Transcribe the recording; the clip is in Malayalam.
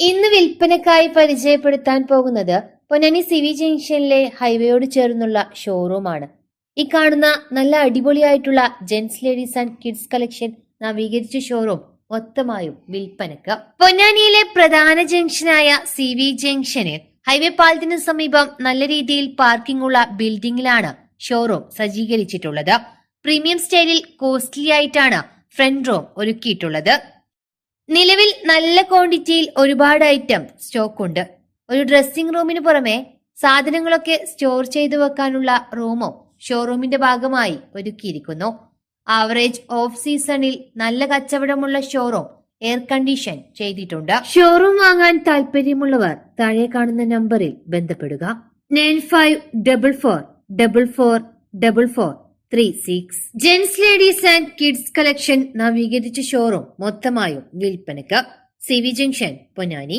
ഇന്ന് വിൽപ്പനക്കായി പരിചയപ്പെടുത്താൻ പോകുന്നത് പൊന്നാനി സിവി ജംഗ്ഷനിലെ ഹൈവേയോട് ചേർന്നുള്ള ഷോറൂമാണ് ഈ കാണുന്ന നല്ല അടിപൊളിയായിട്ടുള്ള gents ladies and kids collection നവീകരിച്ച ഷോറൂം മൊത്തമായും വിൽപ്പനക്ക് പൊന്നാനിയിലെ പ്രധാന ജംഗ്ഷനായ സി വി ജംഗ്ഷന് ഹൈവേ പാലത്തിന് സമീപം നല്ല രീതിയിൽ പാർക്കിംഗ് ഉള്ള ബിൽഡിംഗിലാണ് ഷോറൂം സജ്ജീകരിച്ചിട്ടുള്ളത്. പ്രീമിയം സ്റ്റൈലിൽ കോസ്റ്റ്ലി ആയിട്ടാണ് ഫ്രണ്ട് റൂം ഒരുക്കിയിട്ടുള്ളത്. നിലവിൽ നല്ല ക്വാണ്ടിറ്റിയിൽ ഒരുപാട് ഐറ്റം സ്റ്റോക്ക് ഉണ്ട് ഒരു ഡ്രസ്സിംഗ് റൂമിന് പുറമെ സാധനങ്ങളൊക്കെ സ്റ്റോർ ചെയ്തു വെക്കാനുള്ള റൂമും ഷോറൂമിന്റെ ഭാഗമായി ഒരുക്കിയിരിക്കുന്നു. ആവറേജ് ഓഫ് സീസണിൽ നല്ല കച്ചവടമുള്ള ഷോറൂം എയർ കണ്ടീഷൻ ചെയ്തിട്ടുണ്ട്. ഷോറൂം വാങ്ങാൻ താല്പര്യമുള്ളവർ താഴെ കാണുന്ന നമ്പറിൽ ബന്ധപ്പെടുക. Nine five double four double four double four three six. Gents ladies and kids collection നവീകരിച്ച ഷോറൂം മൊത്തമായും വിൽപ്പനക്ക് സി വി ജംഗ്ഷൻ പൊന്നാനി.